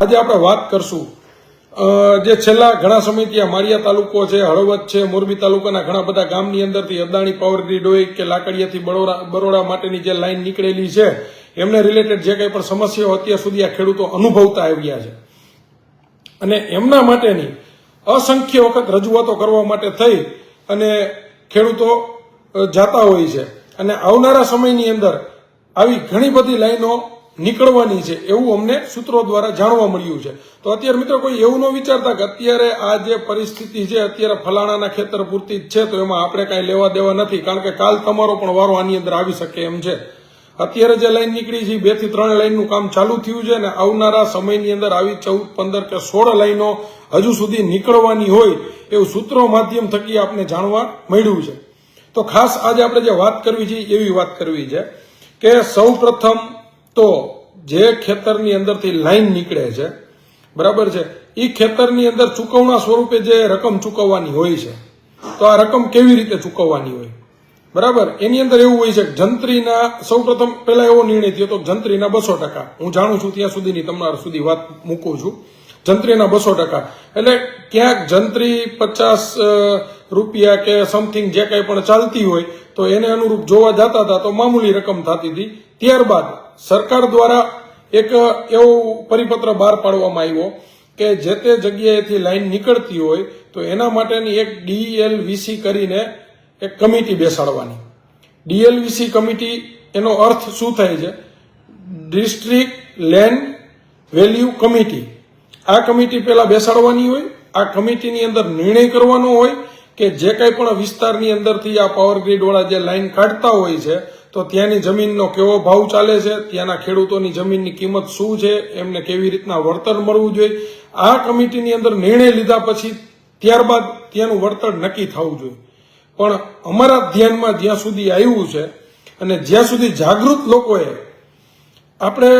આજે આપણે વાત કરશું જે છેલ્લા ઘણા સમયથી આ માળિયા તાલુકો છે, હળવદ છે, મોરબી તાલુકાના ઘણા બધા ગામની અંદરથી અદાણી પાવર ગ્રીડ હોય કે લાકડીયાથી બરોડા બરોડા માટેની જે લાઈન નીકળેલી છે, એમને રિલેટેડ જે કંઈ પણ સમસ્યાઓ અત્યાર સુધી આ ખેડૂતો અનુભવતા આવ્યા છે. અને એમના માટેની અસંખ્ય વખત રજૂઆતો કરવા માટે થઈ અને ખેડૂતો જાતા હોય છે. અને આવનારા સમયની અંદર આવી ઘણી બધી લાઈનો નીકળવાની છે એવું અમને સૂત્રો દ્વારા જાણવા મળ્યું છે. તો અત્યારે મિત્રો કોઈ એવું ન વિચારતા કે અત્યારે આ જે પરિસ્થિતિ છે, અત્યારે ફલાણાના ખેતર પૂરતી જ છે, તો એમાં આપણે કાંઈ લેવા દેવા નથી. કારણ કે કાલ તમારો પણ વારો આની અંદર આવી શકે એમ છે. અત્યારે જે લાઈન નીકળી છે બેથી ત્રણ લાઈનનું કામ ચાલુ થયું છે અને આવનારા સમયની અંદર આવી ચૌદ, પંદર કે સોળ લાઈનો હજુ સુધી નીકળવાની હોય એવું સૂત્રો માધ્યમ થકી આપને જાણવા મળ્યું છે. તો ખાસ આજે આપણે જે વાત કરવી છે એવી વાત કરવી છે કે સૌ પ્રથમ તો જે ખેતરની અંદરથી લાઈન નીકળે છે, બરાબર છે એ ખેતરની અંદર ચૂકવણા સ્વરૂપે જે રકમ ચૂકવવાની હોય છે, તો આ રકમ કેવી રીતે ચૂકવવાની હોય? બરાબર, એની અંદર એવું હોય છે કે જંત્રીના સૌ પ્રથમ પહેલા એવો નિર્ણય થયો તો જંત્રીના બસો ટકા. હું જાણું છું ત્યાં સુધીની તમારા સુધી વાત મૂકું છું. જંત્રીના બસો ટકા. એટલે ક્યાંક જંત્રી પચાસ રૂપિયા કે સમથિંગ જે કંઈ પણ ચાલતી હોય, તો એને અનુરૂપ જોવા જતા હતા, તો મામૂલી રકમ થતી હતી. ત્યારબાદ સરકાર દ્વારા એક એવો પરિપત્ર બહાર પાડવામાં આવ્યો કે જે તે જગ્યાએથી લાઈન નીકળતી હોય, તો એના માટેની એક ડીએલવીસી કરીને એક કમિટી બેસાડવાની. ડીએલવીસી કમિટી, એનો અર્થ શું થાય છે? District land value committee. આ કમિટી પહેલા બેસાડવાની હોય, આ કમિટીની અંદર નિર્ણય કરવાનો હોય કે જે કંઈ પણ વિસ્તારની અંદરથી આ પાવર ગ્રીડ જે લાઈન કાઢતા હોય છે, તો ત્યાંની જમીનનો કેવો ભાવ ચાલે છે, ત્યાંના ખેડૂતોની જમીનની કિંમત શું છે, એમને કેવી રીતના વળતર મળવું જોઈએ, આ કમિટીની અંદર નિર્ણય લીધા પછી ત્યારબાદ ત્યાંનું વળતર નક્કી થવું જોઈએ. પણ અમારા ધ્યાનમાં જ્યાં સુધી આવ્યું છે અને જ્યાં સુધી જાગૃત લોકોએ આપણે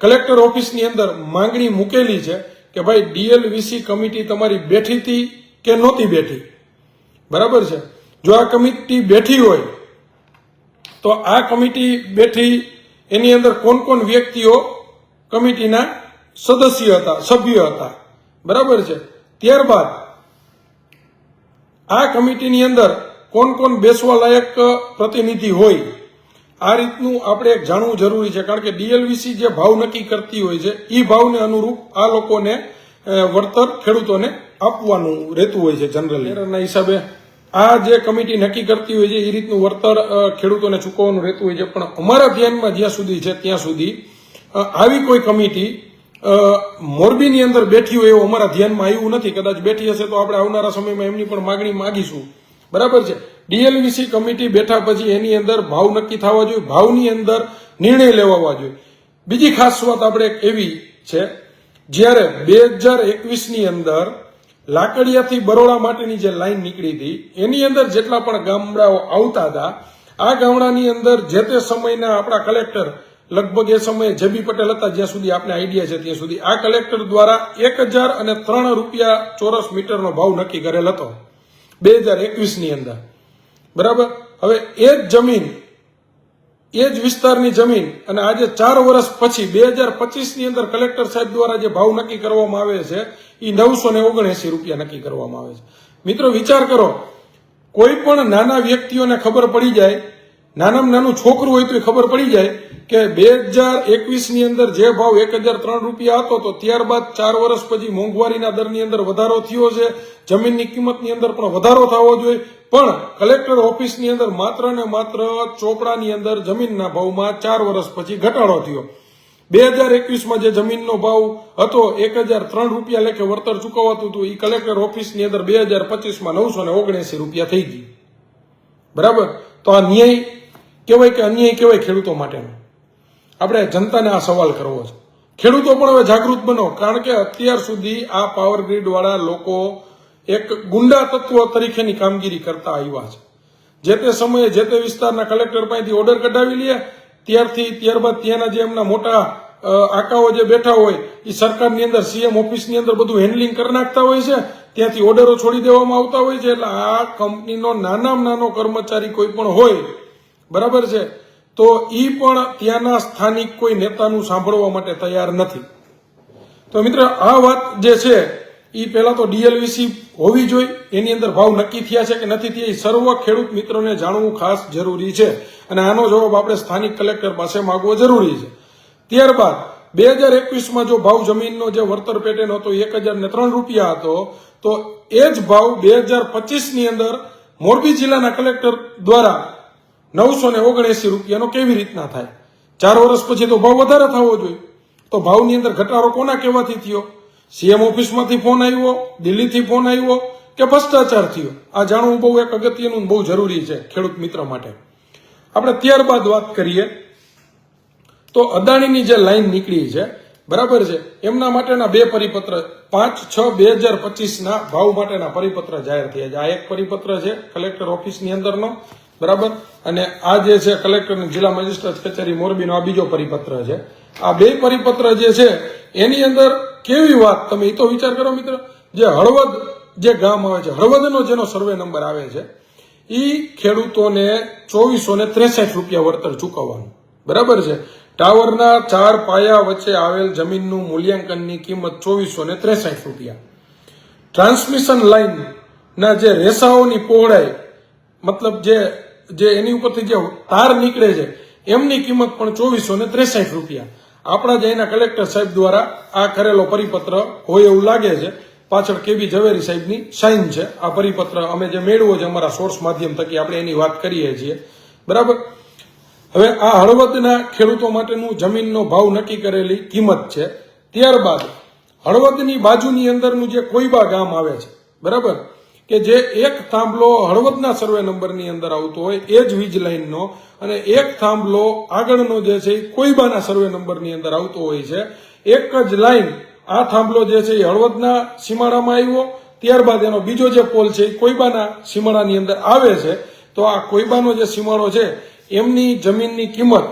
કલેક્ટર ઓફિસની અંદર માંગણી મૂકેલી છે કે ભાઈ ડીએલવીસી કમિટી તમારી બેઠી હતી કે નહોતી બેઠી? બરાબર છે? જો આ કમિટી બેઠી હોય, તો આ કમિટી બેઠી એની અંદર કોણ કોણ વ્યક્તિઓ કમિટીના સદસ્ય હતા, સભ્ય હતા? બરાબર છે? ત્યારબાદ આ કમિટીની અંદર કોણ કોણ બેસવા લાયક પ્રતિનિધિ હોય આ રીતનું આપણે એક જાણવું જરૂરી છે કારણ કે ડીએલવીસી જે ભાવ નક્કી કરતી હોય છે એ ભાવને અનુરૂપ આ લોકોને વળતર ખેડૂતોને આપવાનું રહેતું હોય છે જનરલી ના હિસાબે આ જે કમિટી નક્કી કરતી હોય છે એ રીતનું વળતર ખેડૂતોને ચૂકવવાનું રહેતું હોય છે. પણ અમારા ધ્યાનમાં જ્યાં સુધી છે ત્યાં સુધી આવી કોઈ કમિટી મોરબીની અંદર બેઠી હોય એવું અમારા ધ્યાનમાં આવ્યું નથી. કદાચ બેઠી હશે તો આપણે આવનારા સમયમાં એમની પણ માગણી માગીશું. બરાબર છે? ડીએલવીસી કમિટી બેઠા પછી એની અંદર ભાવ નક્કી થવા જોઈએ, ભાવની અંદર નિર્ણય લેવાવા જોઈએ. બીજી ખાસ વાત આપણે એવી છે, જ્યારે બે હજાર એકવીસની અંદર લાકડિયાથી બરોડા માટેની જે લાઈન નીકળી હતી, એની અંદર જેટલા પણ ગામડાઓ આવતા હતા, આ ગામડાની અંદર જે તે સમયના આપણા કલેક્ટર લગભગ એ સમયે જેબી પટેલ હતા, જ્યાં સુધી આપણે આઈડિયા છે ત્યાં સુધી, આ કલેક્ટર દ્વારા એક હજાર અને ત્રણ રૂપિયા ચોરસ મીટરનો ભાવ નક્કી કરેલ હતો. બે હજાર એકવીસની અંદર. બરાબર? હવે એ જ જમીન, એ જ વિસ્તારની જમીન અને આજે ચાર વર્ષ પછી બે હજાર પચીસની અંદર કલેક્ટર સાહેબ દ્વારા જે ભાવ નક્કી કરવામાં આવે છે એ નવસો ને ઓગણએસી રૂપિયા નક્કી કરવામાં આવે છે. મિત્રો વિચાર કરો, કોઈ પણ નાના વ્યક્તિઓને ખબર પડી જાય નાનામાં નાનું છોકરું હોય તો ખબર પડી જાય કે બે હજાર એકવીસની અંદર જે ભાવ એક હજાર ત્રણ રૂપિયા હતો, તો ત્યારબાદ ચાર વર્ષ પછી મોંઘવારીના દરની અંદર વધારો થયો છે. જમીનની કિંમતની અંદર પણ વધારો થવો જોઈએ. પણ કલેક્ટર ઓફિસની અંદર માત્ર ને માત્ર ચોપડાની અંદર જમીનના ભાવમાં ચાર વર્ષ પછી ઘટાડો થયો. બે હજાર એકવીસમાં જે જમીનનો ભાવ હતો, એક હજાર ત્રણ રૂપિયા લેખે વળતર ચૂકવાતું હતું એ કલેક્ટર ઓફિસની અંદર બે હજાર પચીસમાં નવસો ને ઓગણએસી રૂપિયા થઈ ગઈ. બરાબર? તો આ ન્યાય કહેવાય કે અન્યાય કહેવાય ખેડૂતો માટેનો. આપણે જનતાને આ સવાલ કરવો છે. ખેડૂતો પણ હવે જાગૃત બનો, કારણ કે અત્યાર સુધી આ પાવર ગ્રીડ વાળા લોકો એક ગુંડા તત્વ તરીકેની કામગીરી કરતા આવ્યા છે. જે તે સમયે જે તે વિસ્તારના કલેક્ટર પાસેથી ઓર્ડર કઢાવી લે, ત્યારથી ત્યારબાદ ત્યાંના જે એમના મોટા આકાઓ જે બેઠા હોય, એ સરકારની અંદર સીએમ ઓફિસની અંદર બધું હેન્ડલિંગ કરી નાખતા હોય છે. ત્યાંથી ઓર્ડરો છોડી દેવામાં આવતા હોય છે. એટલે આ કંપનીનો નાનામાં નાનો કર્મચારી કોઈ પણ હોય બરાબર છે? તો ઈ પણ ત્યાંના સ્થાનિક કોઈ નેતાનું સાંભળવા માટે તૈયાર નથી. તો મિત્ર, આ વાત જે છે એ પહેલા તો ડીએલવીસી હોવી જોઈએ. એની અંદર ભાવ નક્કી થયા છે કે નથી થયા એ સર્વ ખેડૂત મિત્રોને જાણવું ખાસ જરૂરી છે. અને આનો જવાબ આપણે સ્થાનિક કલેક્ટર પાસે માગવો જરૂરી છે. ત્યારબાદ, બે હજાર એકવીસમાં જો ભાવ જમીનનો જે વળતર પેટર્ન હતો એક હજાર ને ત્રણ રૂપિયા હતો, તો એ જ ભાવ બે હજાર પચીસની અંદર મોરબી જિલ્લાના કલેક્ટર દ્વારા નવસો ને ઓગણએસી રૂપિયાનો કેવી રીતના થાય? ચાર વર્ષ પછી તો ભાવ વધારે થવો જોઈએ. તો ભાવની અંદર ઘટાડો કોના કહેવાથી થયો? સીએમ ઓફિસમાંથી ફોન આવ્યો, દિલ્હીથી ફોન આવ્યો કે ભ્રષ્ટાચાર થયો? આ જાણવું બહુ એક અગત્યનું બહુ જરૂરી છે ખેડૂત મિત્ર માટે. આપણે ત્યારબાદ વાત કરીએ. તો અદાણીની જે લાઈન નીકળી છે, બરાબર છે? એમના માટેના બે પરિપત્ર, પાંચ છ બે હજાર પચીસના ભાવ માટેના પરિપત્ર જાહેર થયા છે. આ એક પરિપત્ર છે કલેક્ટર ઓફિસની અંદરનો. બરાબર? અને આ જે છે કલેક્ટર જિલ્લા મેજિસ્ટ્રેટ કચેરી મોરબીનો આ બીજો પરિપત્ર છે. આ બે પરિપત્ર જે છે, એની અંદર કેવી વાત? તમે એ તો વિચાર કરો મિત્ર, જે હળવદ જે ગામ આવે છે, હળવદનો જેનો સર્વે નંબર આવે છે એ ખેડૂતોને ચોવીસો ને ત્રેસઠ રૂપિયા વળતર ચૂકવવાનું. બરાબર છે? ટાવરના ચાર પાયા વચ્ચે આવેલ જમીનનું મૂલ્યાંકનની કિંમત ચોવીસો ને ત્રેસઠ રૂપિયા. ટ્રાન્સમિશન લાઇનના જે રેસાઓની પહોળાઈ, મતલબ જે જે એની ઉપરથી જે તાર નીકળે છે, એમની કિંમત પણ ચોવીસો ને ત્રેસઠ રૂપિયા. આપણા જ અહીંના કલેક્ટર સાહેબ દ્વારા આ કરેલો પરિપત્ર હોય એવું લાગે છે, પાછળ કેબી ઝવેરી સાહેબની સાઇન છે. આ પરિપત્ર અમે જે મેળવો છે અમારા સોર્સ માધ્યમ થકી આપણે એની વાત કરીએ છીએ. બરાબર? હવે આ હળવદના ખેડૂતો માટેનું જમીનનો ભાવ નક્કી કરેલી કિંમત છે. ત્યારબાદ હળવદની બાજુની અંદરનું જે કોઈબા ગામ આવે છે, બરાબર? કે જે એક થાંભલો હળવદના સર્વે નંબરની અંદર આવતો હોય, એ જ વીજ લાઇનનો. અને એક થાંભલો આગળનો જે છે, એ કોઈબાના સર્વે નંબરની અંદર આવતો હોય છે. એક જ લાઈન આ થાંભલો જે છે, એ હળવદના સીમાડામાં આવ્યો. ત્યારબાદ એનો બીજો જે પોલ છે, એ કોઈબાના સીમાડાની અંદર આવે છે. તો આ કોઈબાનો જે સીમાડો છે, એમની જમીનની કિંમત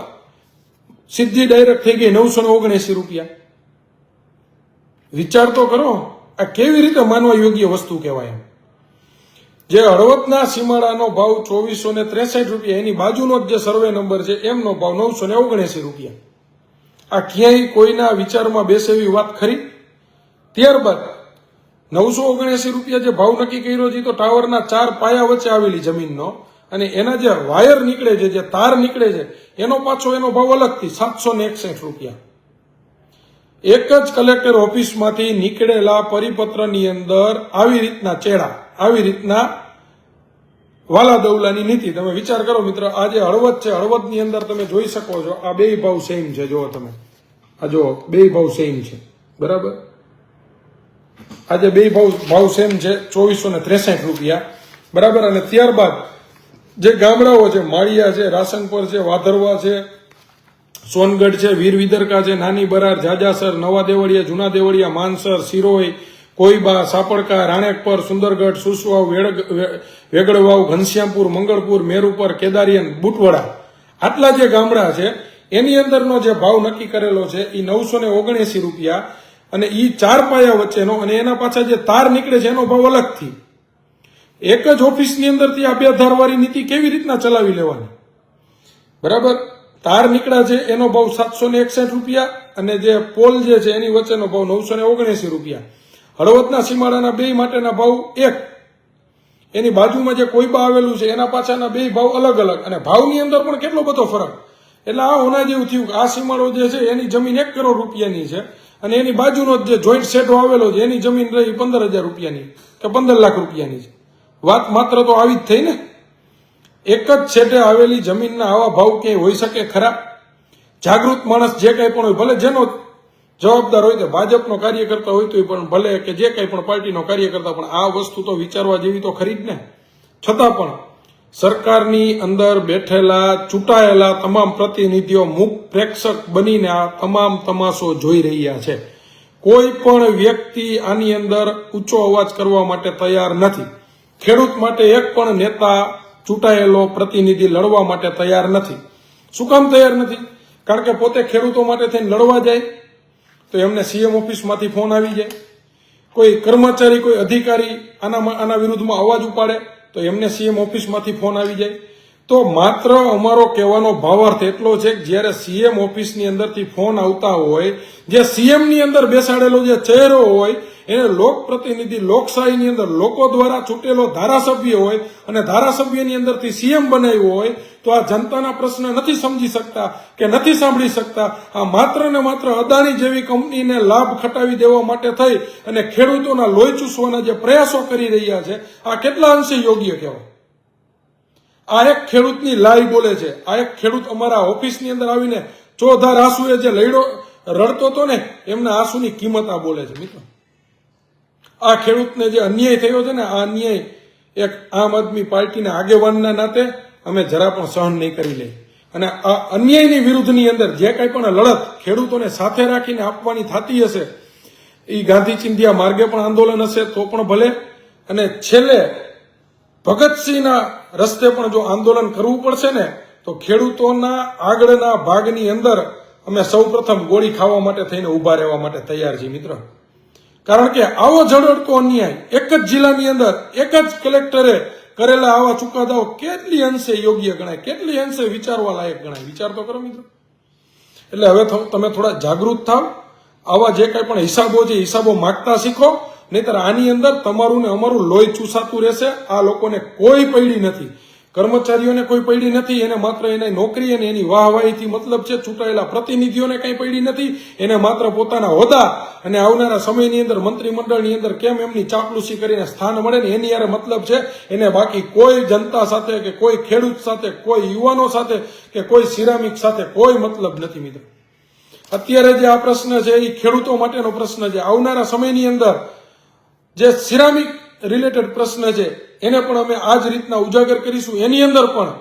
સીધી ડાયરેક્ટ થઈ ગઈ નવસો ઓગણએસી રૂપિયા. વિચાર તો કરો, આ કેવી રીતે માનવા યોગ્ય વસ્તુ કહેવાય એમ? જે હળવદના સીમાડાનો ભાવ ચોવીસો ને ત્રેસઠ રૂપિયા, એની બાજુનો જ જે સર્વે નંબર છે, એમનો ભાવ નવસો ને ઓગણએસી રૂપિયા. આ ક્યાંય કોઈના વિચારમાં બેસે એવી વાત ખરી? ત્યારબાદ નવસો ઓગણએસી રૂપિયા જે ભાવ નક્કી કર્યો છે તો ટાવરના ચાર પાયા વચ્ચે આવેલી જમીનનો. અને એના જે વાયર નીકળે છે, જે તાર નીકળે છે, એનો પાછો એનો ભાવ અલગથી સાતસો ને એકસઠ રૂપિયા. એક જ કલેક્ટર ઓફિસમાંથી નીકળેલા પરિપત્રની અંદર આવી રીતના ચેડા, આવી રીતના વાલા દવલાની નીતિ. તમે વિચાર કરો મિત્ર, આ જે હળવદ છે, હળવદની અંદર તમે જોઈ શકો છો, આ બે ભાવ સેમ છે, જુઓ તમે. આ જુઓ બે ભાવ સેમ છે. બરાબર? આજે બે ભાવ ભાવ સેમ છે, ચોવીસો ને ત્રેસઠ રૂપિયા. બરાબર? અને ત્યારબાદ જે ગામડાઓ છે, માળિયા છે રાસનપર છે, વાધરવા છે, સોનગઢ છે વીર વિદરકા છે, નાની બરાર, જાજાસર નવા દેવળિયા જૂના દેવળિયા માનસર સિરોઈ કોઈબા સાપડકા, રાણેકપર, સુંદરગઢ, સુસવાવ વેગડવાવ, ઘનશ્યામપુર, મંગળપુર, મેરુપર કેદારિયન બુટવડા. આટલા જે ગામડા છે, એની અંદરનો જે ભાવ નક્કી કરેલો છે એ નવસો ને ઓગણએસી રૂપિયા અને એ ચાર પાયા વચ્ચેનો અને એના પાછા જે તાર નીકળે છે, એનો ભાવ અલગથી. એક જ ઓફિસની અંદરથી આ બે ધારવાળી નીતિ કેવી રીતના ચલાવી લેવાની? બરાબર? તાર નીકળ્યા છે, એનો ભાવ સાતસો ને એકસઠ રૂપિયા અને જે પોલ જે છે, એની વચ્ચેનો ભાવ નવસો ને ઓગણએસી રૂપિયા. હળવદના સીમાડાના બે માટેના ભાવ એક. એની બાજુમાં જે કોઈબા આવેલું છે, એના પાછળના બે ભાવ અલગ અલગ. અને ભાવની અંદર પણ કેટલો બધો ફરક? એટલે આ હોના જેવું થયું કે આ સીમાડો જે છે, એની જમીન એક કરોડ રૂપિયાની છે. અને એની બાજુનો જ જોઈન્ટ સેટો આવેલો છે, એની જમીન રહી પંદર હજાર રૂપિયાની કે પંદર લાખ રૂપિયાની છે. વાત માત્ર તો આવી જ થઈ ને? એક જ છેટે આવેલી જમીનના આવા ભાવ ક્યાંય હોઈ શકે ખરા? જાગૃત માણસ જે કંઈ પણ હોય, ભલે જેનો જવાબદાર હોય તે ભાજપનો કાર્યકર્તા હોય તો પણ ભલે કે જે કંઈ પણ પાર્ટીનો કાર્યકર્તા, પણ આ વસ્તુ તો વિચારવા જેવી તો ખરી જ ને. છતાં પણ સરકારની અંદર બેઠેલા, ચૂંટાયેલા તમામ પ્રતિનિધિઓ, મુખ પ્રેક્ષક બનીને આ તમામ તમાશો જોઈ રહ્યા છે. કોઈ પણ વ્યક્તિ આની અંદર ઊંચો અવાજ કરવા માટે તૈયાર નથી. ખેડૂત માટે એક પણ નેતા ચૂંટાયેલો પ્રતિનિધિ લડવા માટે તૈયાર નથી. શું કામ તૈયાર નથી? કારણ કે પોતે ખેડૂતો માટે થઈને લડવા જાય. તો એમને સીએમ ઓફિસમાંથી ફોન આવી જાય. કોઈ કર્મચારી, કોઈ અધિકારી આના આના વિરુદ્ધમાં અવાજ ઉપાડે, તો એમને સીએમ ઓફિસમાંથી ફોન આવી જાય. તો માત્ર અમારો કહેવાનો ભાવાર્થ એટલો છે કે જ્યારે સીએમ ઓફિસની અંદરથી ફોન આવતા હોય, જે સીએમની અંદર બેસાડેલો જે ચહેરો હોય, એને લોકપ્રતિનિધિ લોકશાહીની અંદર લોકો દ્વારા ચૂંટેલો ધારાસભ્ય હોય અને ધારાસભ્યની અંદરથી સીએમ બનાવ્યો હોય, તો આ જનતાના પ્રશ્ન નથી સમજી શકતા કે નથી સાંભળી શકતા. આ માત્ર ને માત્ર અદાણી જેવી કંપનીને લાભ ખટાવી દેવા માટે થઈ અને ખેડૂતોના લોહી ચૂસવાના જે પ્રયાસો કરી રહ્યા છે, આ કેટલા અંશે યોગ્ય કહેવાય? આ એક ખેડૂતની લાઈ બોલે છે. આ એક ખેડૂત અમારા ઓફિસની અંદર આવીને ચોધાર આંસુએ જે લડ્યો રડતો હતો ને, એમના આંસુની કિંમત આ બોલે છે મિત્રો. આ ખેડૂતને જે અન્યાય થયો છે ને, આ અન્યાય એક આમ આદમી પાર્ટીના આગેવાનના નાતે અમે જરા પણ સહન નહીં કરી લઈએ. અને આ અન્યાયની વિરુદ્ધની અંદર જે કાંઈ પણ લડત ખેડૂતોને સાથે રાખીને આપવાની થતી હશે એ ગાંધી ચિંધ્યા માર્ગે પણ આંદોલન હશે તો પણ ભલે. અને છેલ્લે ભગતસિંહના રસ્તે પણ જો આંદોલન કરવું પડશે ને, તો ખેડૂતોના આગળના ભાગની અંદર અમે સૌપ્રથમ ગોળી ખાવા માટે થઈને ઊભા રહેવા માટે તૈયાર છીએ મિત્ર. કારણ કે આવો ઝડપતો અન્યાય એક જ જિલ્લાની અંદર, એક જ કલેક્ટરે કરેલા આવા ચુકાદાઓ કેટલી અંશે યોગ્ય ગણાય, કેટલી અંશે વિચારવા લાયક ગણાય? વિચાર તો કરો મિત્રો. એટલે હવે તમે થોડા જાગૃત થાવ. આવા જે કાંઈ પણ હિસાબો છે હિસાબો માગતા શીખો. નહીતર આની અંદર તમારું ને અમારું લોહી ચૂસાતું રહેશે. આ લોકોને કોઈ પૈડી નથી. કર્મચારીઓને કોઈ પૈડી નથી. એને માત્ર એને નોકરી અને એની વાહવાહીથી મતલબ છે ચૂંટાયેલા પ્રતિનિધિઓને કંઈ પૈડી નથી. એને માત્ર પોતાના હોદ્દા અને આવનારા સમયની અંદર મંત્રીમંડળની અંદર કેમ એમની ચાપલુસી કરીને સ્થાન મળે ને એની યારે મતલબ છે એને બાકી કોઈ જનતા સાથે કે કોઈ ખેડૂત સાથે, કોઈ યુવાનો સાથે કે કોઈ સિરામિક સાથે કોઈ મતલબ નથી મિત્રો. અત્યારે જે આ પ્રશ્ન છે એ ખેડૂતો માટેનો પ્રશ્ન છે. આવનારા સમયની અંદર જે સિરામિક રિલેટેડ પ્રશ્ન છે, એને પણ અમે આ જ રીતના ઉજાગર કરીશું. એની અંદર પણ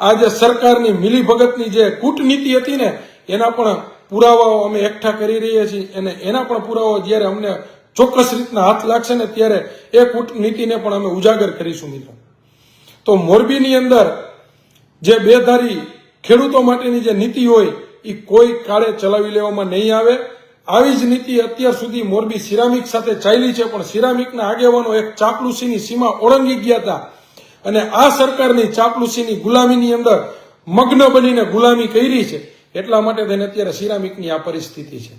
આ જે સરકારની મિલીભગતની જે કૂટનીતિ હતી ને, એના પણ પુરાવાઓ અમે એકઠા કરી રહ્યા છીએ અને એના પણ પુરાવાઓ જ્યારે અમને ચોક્કસ રીતના હાથ લાગશે ને, ત્યારે એ કૂટનીતિને પણ અમે ઉજાગર કરીશું મિત્રો. તો મોરબીની અંદર જે બેધારી ખેડૂતો માટેની જે નીતિ હોય એ કોઈ કાળે ચલાવી લેવામાં નહીં આવે. આવી જ નીતિ અત્યાર સુધી મોરબી સિરામિક સાથે ચાલી છે, પણ સિરામિકના આગેવાનો એક ચાપલુસીની સીમા ઓળંગી ગયા હતા. અને આ સરકારની ચાપલુસીની ગુલામીની અંદર મગ્ન બનીને ગુલામી કરી છે. એટલા માટે થઈને અત્યારે સિરામિકની આ પરિસ્થિતિ છે.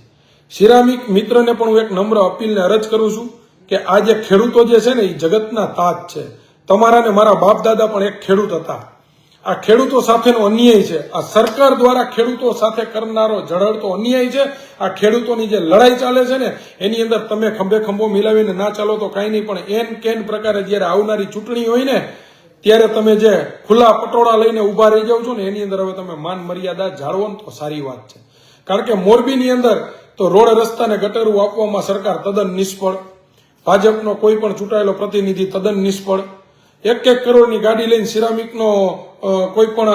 સિરામિક મિત્રને પણ હું એક નમ્ર અપીલને અરજ કરું છું કે આ જે ખેડૂતો જે છે ને, એ જગતના તાજ છે. તમારા ને મારા બાપ દાદા પણ એક ખેડૂત હતા. આ ખેડૂતો સાથેનો અન્યાય છે. આ સરકાર દ્વારા ખેડૂતો સાથે કરનારો ઝળહળતો અન્યાય છે. આ ખેડૂતોની જે લડાઈ ચાલે છે ને, એની અંદર તમે ખંભે ખંભો મિલાવીને ના ચાલો તો કાંઈ નહીં, પણ એન કેન પ્રકારે જ્યારે આવનારી ચૂંટણી હોય ને, ત્યારે તમે જે ખુલ્લા પટોળા લઈને ઊભા રહી જાવ છો ને, એની અંદર હવે તમે માન મર્યાદા જાળવો ને તો સારી વાત છે. કારણ કે મોરબીની અંદર તો રોડ રસ્તાને ગટરું આપવામાં સરકાર તદ્દન નિષ્ફળ. ભાજપનો કોઈ પણ ચૂંટાયેલો પ્રતિનિધિ તદ્દન નિષ્ફળ. એક એક કરોડની ગાડી લઈને સિરામિકનો કોઈ પણ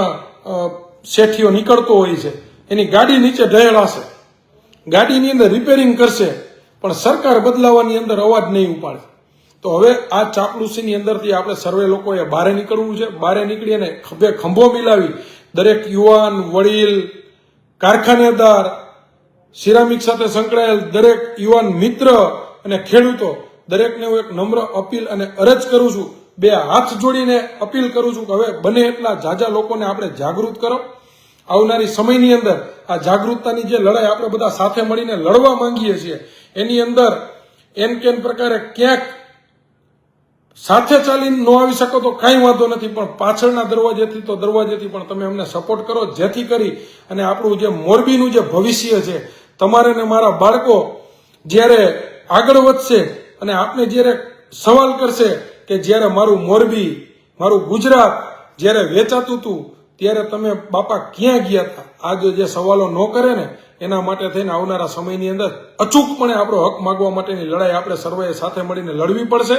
શેઠીઓ નીકળતો હોય છે, એની ગાડી નીચે ઢળાશે ગાડીની અંદર રિપેરિંગ કરશે, પણ સરકાર બદલાવાની અંદર અવાજ નહીં ઉપાડે. તો હવે આ ચાપલુસીની અંદરથી આપણે સર્વે લોકોએ બહારે નીકળવું છે. બહાર નીકળી અને ખભે ખંભો મિલાવી દરેક યુવાન, વડીલ, કારખાનેદાર, સિરામિક સાથે સંકળાયેલ દરેક યુવાન મિત્ર અને ખેડૂતો દરેકને હું એક નમ્ર અપીલ અને અરજ કરું છું બે હાથ જોડીને અપીલ કરું છું કે હવે બને એટલા જાજા લોકોને આપણે જાગૃત કરો. આવનારી સમયની અંદર આ જાગૃતતાની જે લડાઈ આપણે બધા સાથે મળીને લડવા માંગીએ છીએ, એની અંદર એમ કેમ પ્રકારે ક્યાંક સાથે ચાલીને ન આવી શકો તો કાંઈ વાંધો નથી, પણ પાછળના દરવાજેથી તો દરવાજેથી પણ તમે અમને સપોર્ટ કરો, જેથી કરી અને આપણું જે મોરબીનું જે ભવિષ્ય છે, તમારે ને મારા બાળકો જ્યારે આગળ વધશે અને આપને જ્યારે સવાલ કરશે કે જ્યારે મારું મોરબી, મારું ગુજરાત જ્યારે વેચાતું હતું, ત્યારે તમે બાપા ક્યાં ગયા હતા? આ જે સવાલો ન કરે ને, એના માટે થઈને આવનારા સમયની અંદર અચૂકપણે આપણો હક માગવા માટેની લડાઈ આપણે સર્વેએ સાથે મળીને લડવી પડશે.